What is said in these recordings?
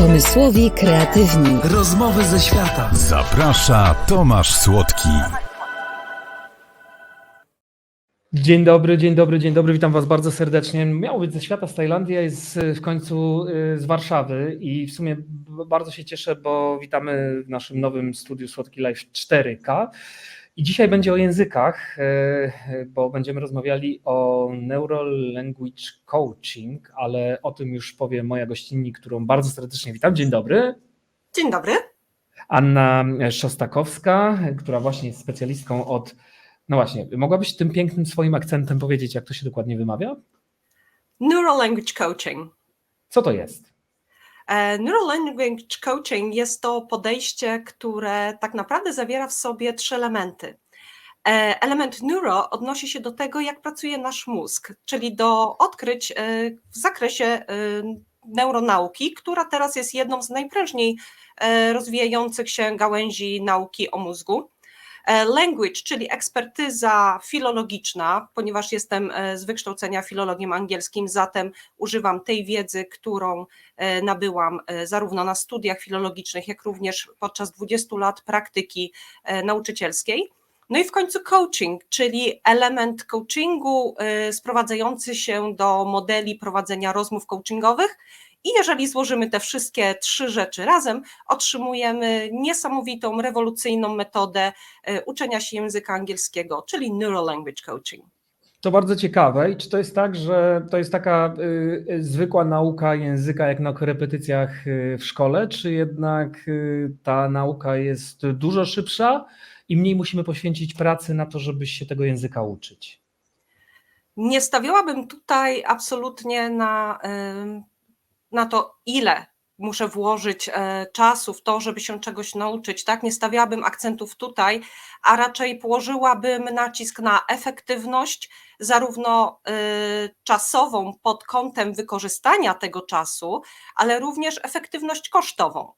Pomysłowi kreatywni. Rozmowy ze świata. Zaprasza Tomasz Słodki. Dzień dobry, dzień dobry, dzień dobry, witam Was bardzo serdecznie. Miało być ze świata z Tajlandii, a jest w końcu y, z Warszawy i w sumie bardzo się cieszę, bo witamy w naszym nowym studiu Słodki Live 4K. I dzisiaj będzie o językach, y, bo będziemy rozmawiali o Neuro Language Coaching, ale o tym już powie moja gościnni, którą bardzo serdecznie witam. Dzień dobry. Dzień dobry. Anna Szostakowska, która właśnie jest specjalistką od. No właśnie, mogłabyś tym pięknym swoim akcentem powiedzieć, jak to się dokładnie wymawia? Neural Language Coaching. Co to jest? E, Neural Language Coaching jest to podejście, które tak naprawdę zawiera w sobie trzy elementy. E, Element neuro odnosi się do tego, jak pracuje nasz mózg, czyli do odkryć e, w zakresie neuronauki, która teraz jest jedną z najprężniej rozwijających się gałęzi nauki o mózgu. E, Language, czyli ekspertyza filologiczna, ponieważ jestem e, z wykształcenia filologiem angielskim, zatem używam tej wiedzy, którą e, nabyłam zarówno na studiach filologicznych, jak również podczas 20 lat praktyki nauczycielskiej. No i w końcu coaching, czyli element coachingu sprowadzający się do modeli prowadzenia rozmów coachingowych. I jeżeli złożymy te wszystkie trzy rzeczy razem, otrzymujemy niesamowitą, rewolucyjną metodę e, uczenia się języka angielskiego, czyli Neural Language Coaching. To bardzo ciekawe. I czy to jest tak, że to jest taka y, y, zwykła nauka języka, jak na korepetycjach y, w szkole, czy jednak y, ta nauka jest dużo szybsza i mniej musimy poświęcić pracy na to, żeby się tego języka uczyć? Nie stawiałabym tutaj absolutnie na, ym, na to, ile muszę włożyć e, czasu w to, żeby się czegoś nauczyć. Tak, nie stawiałabym akcentów tutaj, a raczej położyłabym nacisk na efektywność, zarówno y, czasową pod kątem wykorzystania tego czasu, ale również efektywność kosztową.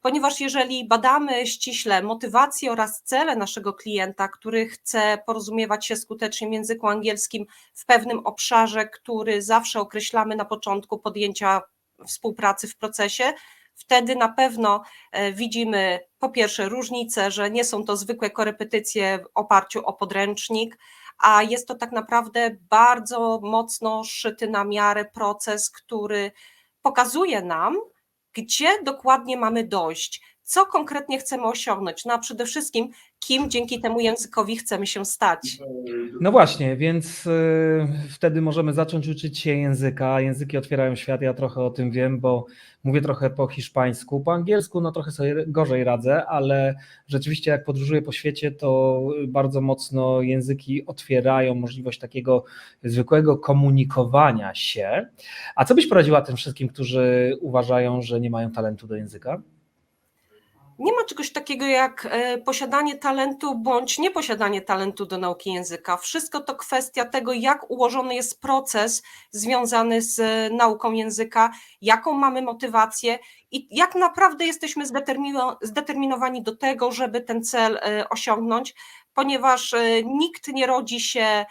Ponieważ jeżeli badamy ściśle motywację oraz cele naszego klienta, który chce porozumiewać się skutecznie w języku angielskim w pewnym obszarze, który zawsze określamy na początku podjęcia współpracy w procesie, wtedy na pewno e, widzimy po pierwsze różnicę, że nie są to zwykłe korepetycje w oparciu o podręcznik, a jest to tak naprawdę bardzo mocno szyty na miarę proces, który pokazuje nam, gdzie dokładnie mamy dojść, co konkretnie chcemy osiągnąć, no a przede wszystkim, kim dzięki temu językowi chcemy się stać. No właśnie, więc y, wtedy możemy zacząć uczyć się języka. Języki otwierają świat, ja trochę o tym wiem, bo mówię trochę po hiszpańsku. Po angielsku no trochę sobie gorzej radzę, ale rzeczywiście jak podróżuję po świecie, to bardzo mocno języki otwierają możliwość takiego zwykłego komunikowania się. A co byś poradziła tym wszystkim, którzy uważają, że nie mają talentu do języka? Nie ma czegoś takiego jak e, posiadanie talentu bądź nieposiadanie talentu do nauki języka. Wszystko to kwestia tego, jak ułożony jest proces związany z e, nauką języka, jaką mamy motywację i jak naprawdę jesteśmy zdetermino- zdeterminowani do tego, żeby ten cel e, osiągnąć, ponieważ nikt nie rodzi się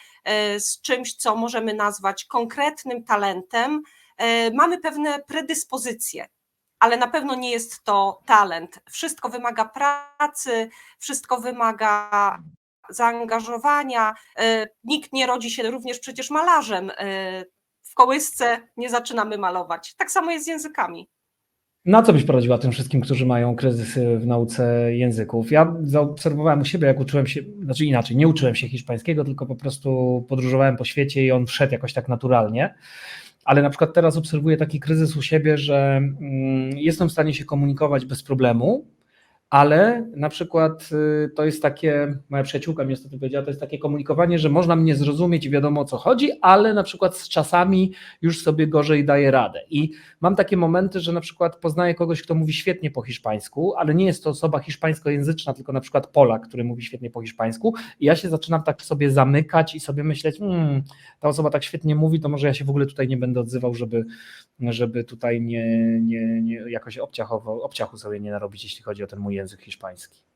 z czymś, co możemy nazwać konkretnym talentem. Mamy pewne predyspozycje ale na pewno nie jest to talent. Wszystko wymaga pracy, wszystko wymaga zaangażowania. E, Nikt nie rodzi się również przecież malarzem. E, W kołysce nie zaczynamy malować. Tak samo jest z językami. Na co byś poradziła tym wszystkim, którzy mają kryzysy w nauce języków? Ja zaobserwowałem u siebie, jak uczyłem się, znaczy inaczej, nie uczyłem się hiszpańskiego, tylko po prostu podróżowałem po świecie i on wszedł jakoś tak naturalnie. Ale na przykład teraz obserwuję taki kryzys u siebie, że mm, jestem w stanie się komunikować bez problemu, ale na przykład y, to jest takie, moja przyjaciółka mi niestety powiedziała, to jest takie komunikowanie, że można mnie zrozumieć i wiadomo o co chodzi, ale na przykład z czasami już sobie gorzej daje radę. I mam takie momenty, że na przykład poznaję kogoś, kto mówi świetnie po hiszpańsku, ale nie jest to osoba hiszpańskojęzyczna, tylko na przykład Polak, który mówi świetnie po hiszpańsku i ja się zaczynam tak sobie zamykać i sobie myśleć, hmm, ta osoba tak świetnie mówi, to może ja się w ogóle tutaj nie będę odzywał, żeby, żeby tutaj nie, nie, nie jakoś obciachowo, obciachu sobie nie narobić, jeśli chodzi o ten mój język hiszpański.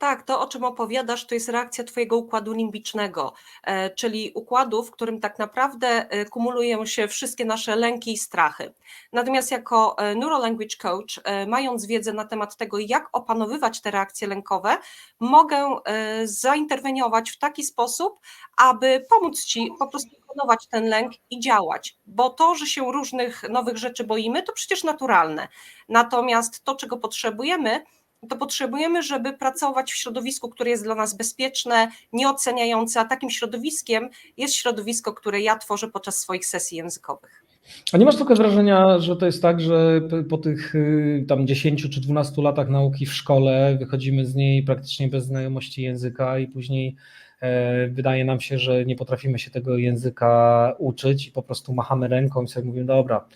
Tak, to o czym opowiadasz, to jest reakcja Twojego układu limbicznego, e, czyli układu, w którym tak naprawdę e, kumulują się wszystkie nasze lęki i strachy. Natomiast jako e, Neurolanguage Coach, mając wiedzę na temat tego, jak opanowywać te reakcje lękowe, mogę zainterweniować w taki sposób, aby pomóc Ci po prostu opanować ten lęk i działać, bo to, że się różnych nowych rzeczy boimy, to przecież naturalne. Natomiast to, czego potrzebujemy, to potrzebujemy, żeby pracować w środowisku, które jest dla nas bezpieczne, nieoceniające, a takim środowiskiem jest środowisko, które ja tworzę podczas swoich sesji językowych. A nie masz trochę wrażenia, że to jest tak, że po tych y, tam 10 czy 12 latach nauki w szkole wychodzimy z niej praktycznie bez znajomości języka i później e, wydaje nam się, że nie potrafimy się tego języka uczyć i po prostu machamy ręką i sobie mówimy, dobra,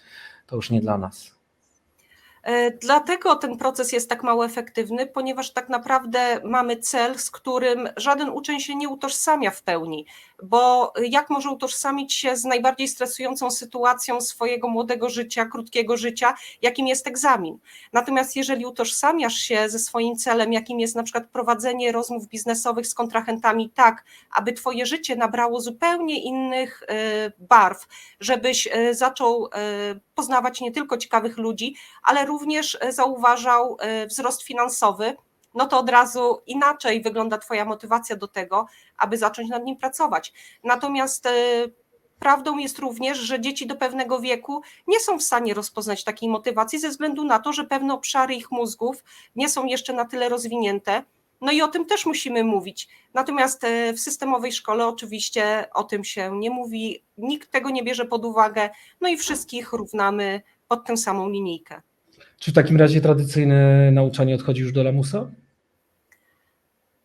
to już nie dla nas. E, Dlatego ten proces jest tak mało efektywny, ponieważ tak naprawdę mamy cel, z którym żaden uczeń się nie utożsamia w pełni, bo jak może utożsamić się z najbardziej stresującą sytuacją swojego młodego życia, krótkiego życia, jakim jest egzamin. Natomiast jeżeli utożsamiasz się ze swoim celem, jakim jest na przykład prowadzenie rozmów biznesowych z kontrahentami tak, aby twoje życie nabrało zupełnie innych e, barw, żebyś e, zaczął poznawać nie tylko ciekawych ludzi, ale również e, zauważał e, wzrost finansowy, no to od razu inaczej wygląda Twoja motywacja do tego, aby zacząć nad nim pracować. Natomiast e, prawdą jest również, że dzieci do pewnego wieku nie są w stanie rozpoznać takiej motywacji ze względu na to, że pewne obszary ich mózgów nie są jeszcze na tyle rozwinięte. No i o tym też musimy mówić. Natomiast w systemowej szkole oczywiście o tym się nie mówi, nikt tego nie bierze pod uwagę, no i wszystkich równamy pod tę samą linijkę. Czy w takim razie tradycyjne nauczanie odchodzi już do lamusa?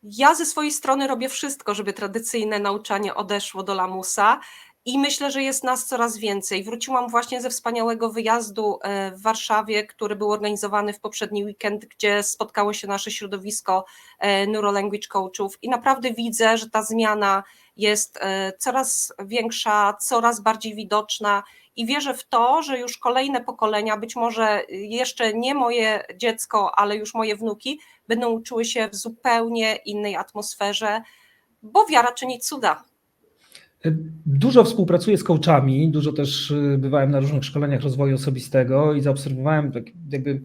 Ja ze swojej strony robię wszystko, żeby tradycyjne nauczanie odeszło do lamusa i myślę, że jest nas coraz więcej. Wróciłam właśnie ze wspaniałego wyjazdu e, w Warszawie, który był organizowany w poprzedni weekend, gdzie spotkało się nasze środowisko e, Neurolanguage Coachów i naprawdę widzę, że ta zmiana jest e, coraz większa, coraz bardziej widoczna i wierzę w to, że już kolejne pokolenia, być może jeszcze nie moje dziecko, ale już moje wnuki, będą uczyły się w zupełnie innej atmosferze, bo wiara czyni cuda. Dużo współpracuję z coachami, dużo też y, bywałem na różnych szkoleniach rozwoju osobistego i zaobserwowałem tak jakby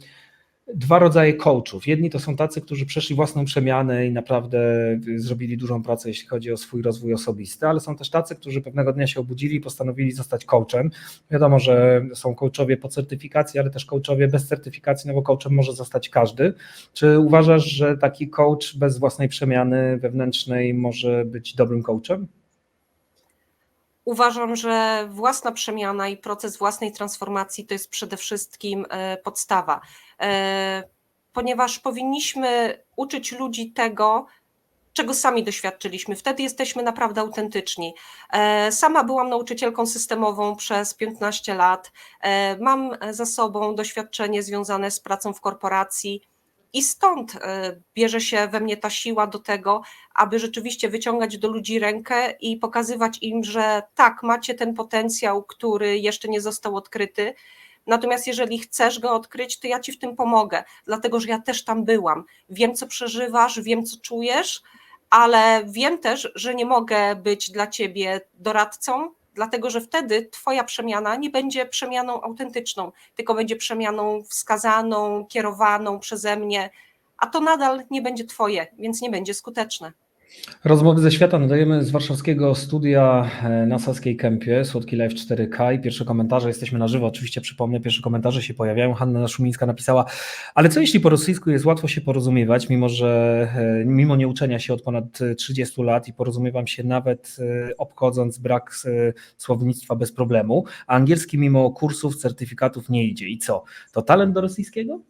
dwa rodzaje coachów. Jedni to są tacy, którzy przeszli własną przemianę i naprawdę y, zrobili dużą pracę, jeśli chodzi o swój rozwój osobisty, ale są też tacy, którzy pewnego dnia się obudzili i postanowili zostać coachem. Wiadomo, że są coachowie po certyfikacji, ale też coachowie bez certyfikacji, no bo coachem może zostać każdy. Czy uważasz, że taki coach bez własnej przemiany wewnętrznej może być dobrym coachem? Uważam, że własna przemiana i proces własnej transformacji to jest przede wszystkim e, podstawa, e, ponieważ powinniśmy uczyć ludzi tego, czego sami doświadczyliśmy. Wtedy jesteśmy naprawdę autentyczni. E, Sama byłam nauczycielką systemową przez 15 lat. Mam za sobą doświadczenie związane z pracą w korporacji. I stąd e, bierze się we mnie ta siła do tego, aby rzeczywiście wyciągać do ludzi rękę i pokazywać im, że tak, macie ten potencjał, który jeszcze nie został odkryty. Natomiast jeżeli chcesz go odkryć, to ja ci w tym pomogę, dlatego że ja też tam byłam. Wiem, co przeżywasz, wiem, co czujesz, ale wiem też, że nie mogę być dla ciebie doradcą, dlatego że wtedy Twoja przemiana nie będzie przemianą autentyczną, tylko będzie przemianą wskazaną, kierowaną przeze mnie, a to nadal nie będzie Twoje, więc nie będzie skuteczne. Rozmowy ze świata nadajemy z warszawskiego studia e, na Saskiej Kępie, Słodki Live 4K i pierwsze komentarze, jesteśmy na żywo, oczywiście przypomnę, pierwsze komentarze się pojawiają. Hanna Szumińska napisała, ale co jeśli po rosyjsku jest łatwo się porozumiewać, mimo że e, mimo nieuczenia się od ponad 30 lat i porozumiewam się nawet e, obchodząc brak słownictwa bez problemu, a angielski mimo kursów, certyfikatów nie idzie. I co? To talent do rosyjskiego?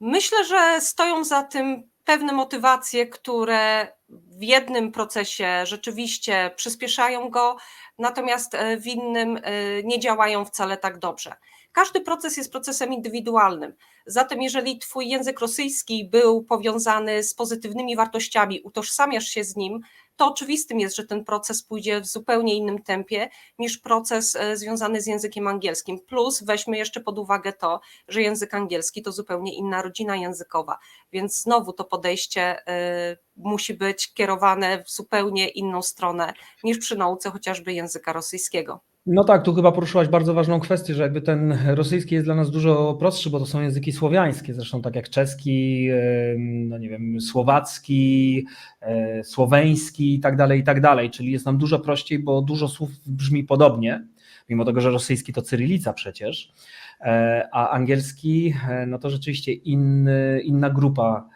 Myślę, że stoją za tym pewne motywacje, które w jednym procesie rzeczywiście przyspieszają go, natomiast e, w innym e, nie działają wcale tak dobrze. Każdy proces jest procesem indywidualnym. Zatem, jeżeli Twój język rosyjski był powiązany z pozytywnymi wartościami, utożsamiasz się z nim, to oczywistym jest, że ten proces pójdzie w zupełnie innym tempie niż proces e, związany z językiem angielskim. Plus weźmy jeszcze pod uwagę to, że język angielski to zupełnie inna rodzina językowa, więc znowu to podejście e, musi być kierowane w zupełnie inną stronę niż przy nauce chociażby języka rosyjskiego. No tak, tu chyba poruszyłaś bardzo ważną kwestię, że jakby ten rosyjski jest dla nas dużo prostszy, bo to są języki słowiańskie, zresztą tak jak czeski, no nie wiem, słowacki, e, słoweński i tak dalej, i tak dalej, czyli jest nam dużo prościej, bo dużo słów brzmi podobnie, mimo tego, że rosyjski to cyrylica przecież, e, a angielski e, no to rzeczywiście inny, inna grupa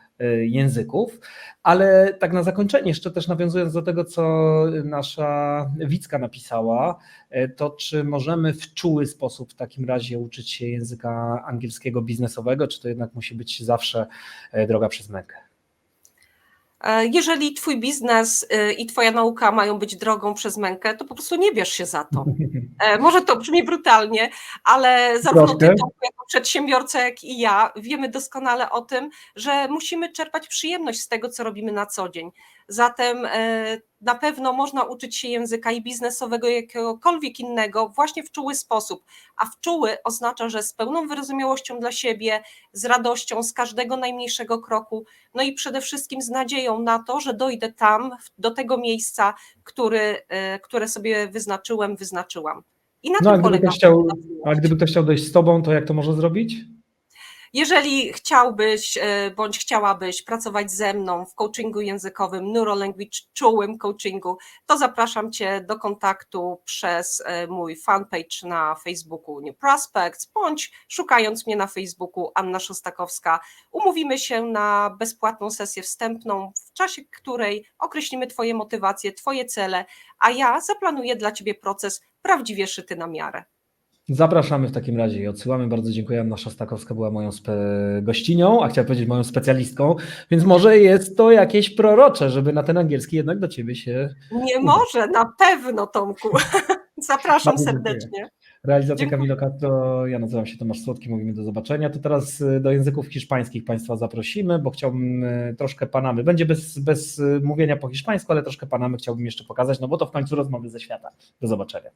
języków, ale tak na zakończenie, jeszcze też nawiązując do tego, co nasza Wicka napisała, e, to czy możemy w czuły sposób w takim razie uczyć się języka angielskiego biznesowego, czy to jednak musi być zawsze e, droga przez mękę? E, Jeżeli twój biznes e, i twoja nauka mają być drogą przez mękę, to po prostu nie bierz się za to. E, Może to brzmi brutalnie, ale zarówno ty. Tomku, jako przedsiębiorca, jak i ja wiemy doskonale o tym, że musimy czerpać przyjemność z tego, co robimy na co dzień. Zatem e, na pewno można uczyć się języka i biznesowego, jakiegokolwiek innego właśnie w czuły sposób. A w czuły oznacza, że z pełną wyrozumiałością dla siebie, z radością, z każdego najmniejszego kroku, no i przede wszystkim z nadzieją na to, że dojdę tam, do tego miejsca, który, e, które sobie wyznaczyłem, wyznaczyłam. I na No a tym gdyby, polega chciał, a gdyby ktoś chciał dojść z tobą, to jak to może zrobić? Jeżeli chciałbyś e, bądź chciałabyś pracować ze mną w coachingu językowym, neurolanguage, czułym coachingu, to zapraszam Cię do kontaktu przez e, mój fanpage na Facebooku New Prospects, bądź szukając mnie na Facebooku Anna Szostakowska. Umówimy się na bezpłatną sesję wstępną, w czasie której określimy Twoje motywacje, Twoje cele, a ja zaplanuję dla Ciebie proces prawdziwie szyty na miarę. Zapraszamy w takim razie i odsyłamy. Bardzo dziękuję. Anna Szostakowska była moją gościnią, a chciałem powiedzieć moją specjalistką, więc może jest to jakieś prorocze, żeby na ten angielski jednak do ciebie się. Nie może, na pewno, Tomku. Zapraszam Bardzo dziękuję. serdecznie. Realizacja Dziękuję. Camilo Castro, ja nazywam się Tomasz Słodki, mówimy do zobaczenia. To teraz y, do języków hiszpańskich Państwa zaprosimy, bo chciałbym y, troszkę Panamy. Będzie bez, bez y, mówienia po hiszpańsku, ale troszkę Panamy chciałbym jeszcze pokazać, no bo to w końcu rozmowy ze świata. Do zobaczenia.